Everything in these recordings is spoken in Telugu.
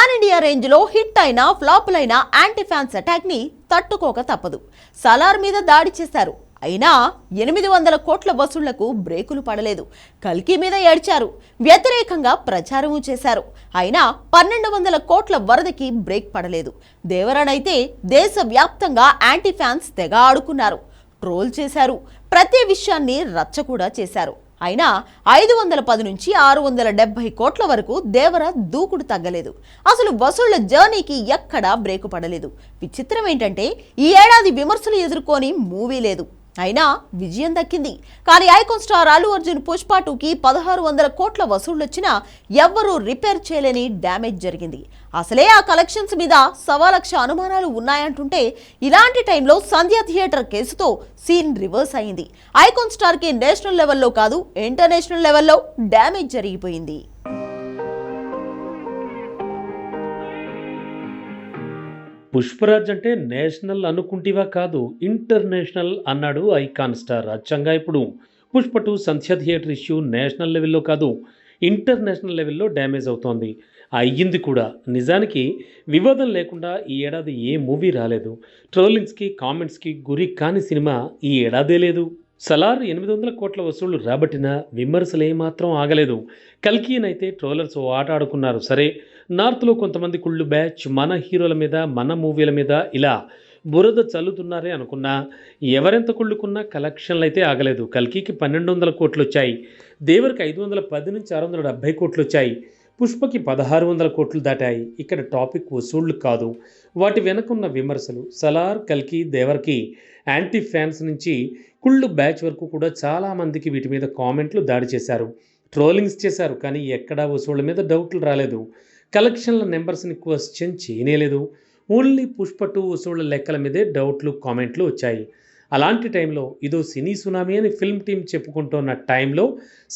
పాన్ ఇండియా రేంజ్లో హిట్ అయిన ఫ్లాపులైన యాంటీ ఫ్యాన్స్ అటాక్ని తట్టుకోక తప్పదు. సలార్ మీద దాడి చేశారు. అయినా ఎనిమిది వందల కోట్ల వసూళ్ళకు బ్రేకులు పడలేదు. కల్కి మీద ఏడ్చారు. వ్యతిరేకంగా ప్రచారము చేశారు. అయినా పన్నెండు వందల కోట్ల వరదకి బ్రేక్ పడలేదు. దేవరణైతే దేశవ్యాప్తంగా యాంటీ ఫ్యాన్స్ తెగ ఆడుకున్నారు. ట్రోల్ చేశారు. ప్రతి విషయాన్ని రచ్చ కూడా చేశారు. అయినా ఐదు వందల పది నుంచి ఆరు వందల డెబ్బై కోట్ల వరకు దేవర దూకుడు తగ్గలేదు. అసలు వసూళ్ళ జర్నీకి ఎక్కడా బ్రేకు పడలేదు. విచిత్రం ఏంటంటే ఈ ఏడాది విమర్శలు ఎదుర్కొని మూవీ లేదు. అయినా విజయం దక్కింది. కానీ ఐకాన్ స్టార్ అల్లు అర్జున్ పుష్ప టూకి పదహారు వందల కోట్ల వసూళ్ళొచ్చినా ఎవ్వరూ రిపేర్ చేయలేని డ్యామేజ్ జరిగింది. అసలే ఆ కలెక్షన్స్ మీద సవా లక్ష అనుమానాలు ఉన్నాయంటుంటే ఇలాంటి టైంలో సంధ్య థియేటర్ కేసుతో సీన్ రివర్స్ అయింది. ఐకాన్ స్టార్కి నేషనల్ లెవెల్లో కాదు ఇంటర్నేషనల్ లెవెల్లో డ్యామేజ్ జరిగిపోయింది. పుష్పరాజ్ అంటే నేషనల్ అనుకుంటివా కాదు ఇంటర్నేషనల్ అన్నాడు ఐకాన్ స్టార్ అచ్చంగా ఇప్పుడు. Pushpa two Sandhya theatre issue national లెవెల్లో కాదు ఇంటర్నేషనల్ లెవెల్లో డ్యామేజ్ అవుతోంది. అయ్యింది కూడా. నిజానికి వివాదం లేకుండా ఈ ఏడాది ఏ మూవీ రాలేదు. ట్రోలింగ్స్కి కామెంట్స్కి గురి కాని సినిమా ఈ ఏడాదే లేదు. సలార్ ఎనిమిది వందల కోట్ల వసూళ్ళు రాబట్టిన విమర్శలు ఏమాత్రం ఆగలేదు. కల్కీనైతే ట్రోలర్స్ ఓ ఆట ఆడుకున్నారు. సరే నార్త్లో కొంతమంది కుళ్ళు బ్యాచ్ మన హీరోల మీద మన మూవీల మీద ఇలా బురద చల్లుతున్నారే అనుకున్నా ఎవరెంత కుళ్ళుకున్నా కలెక్షన్లు అయితే ఆగలేదు. కల్కీకి పన్నెండు వందల కోట్లు వచ్చాయి. దేవరికి ఐదు వందల పది నుంచి ఆరు వందల డెబ్బై కోట్లు వచ్చాయి. పుష్పకి పదహారు వందల కోట్లు దాటాయి. ఇక్కడ టాపిక్ వసూళ్ళు కాదు. వాటి వెనకున్న విమర్శలు సలార్ కల్కి దేవర్కి యాంటీ ఫ్యాన్స్ నుంచి కుళ్ళు బ్యాచ్ వరకు కూడా చాలామందికి వీటి మీద కామెంట్లు దాడి చేశారు. ట్రోలింగ్స్ చేశారు కానీ ఎక్కడా వసూళ్ళ మీద డౌట్లు రాలేదు. కలెక్షన్ల నెంబర్స్ని క్వశ్చన్ చేయనేలేదు. ఓన్లీ పుష్ప టూ వసూళ్ళ లెక్కల మీదే డౌట్లు కామెంట్లు వచ్చాయి. అలాంటి టైంలో ఇదో సినీ సునామీ అని ఫిల్మ్ టీం చెప్పుకుంటున్న టైంలో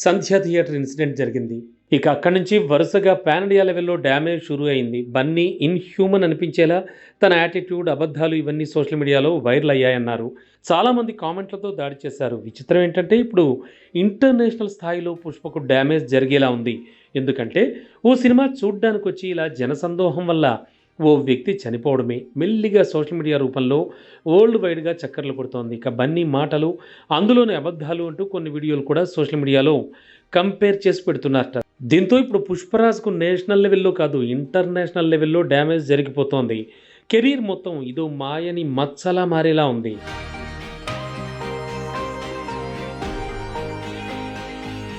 సంధ్యా థియేటర్ ఇన్సిడెంట్ జరిగింది. ఇక అక్కడి నుంచి వరుసగా పాన్ ఇండియా లెవెల్లో డ్యామేజ్ షురూ అయింది. బన్నీ ఇన్హ్యూమన్ అనిపించేలా తన యాటిట్యూడ్ అబద్ధాలు ఇవన్నీ సోషల్ మీడియాలో వైరల్ అయ్యాయన్నారు. చాలామంది కామెంట్లతో దాడి చేశారు. విచిత్రం ఏంటంటే ఇప్పుడు ఇంటర్నేషనల్ స్థాయిలో పుష్పకు డ్యామేజ్ జరిగేలా ఉంది. ఎందుకంటే ఓ సినిమా చూడ్డానికి వచ్చి ఇలా జనసందోహం వల్ల ఓ వ్యక్తి చనిపోవడమే. మెల్లిగా సోషల్ మీడియా రూపంలో వరల్డ్ వైడ్గా చక్కర్లు కొడుతోంది. ఇక బన్నీ మాటలు అందులోని అబద్ధాలు అంటూ కొన్ని వీడియోలు కూడా సోషల్ మీడియాలో కంపేర్ చేసి పెడుతున్నారట. దీంతో ఇప్పుడు పుష్పరాజ్కు నేషనల్ లెవెల్లో కాదు ఇంటర్నేషనల్ లెవెల్లో డ్యామేజ్ జరిగిపోతోంది. కెరీర్ మొత్తం ఇదో మాయని మచ్చలా మారేలా ఉంది.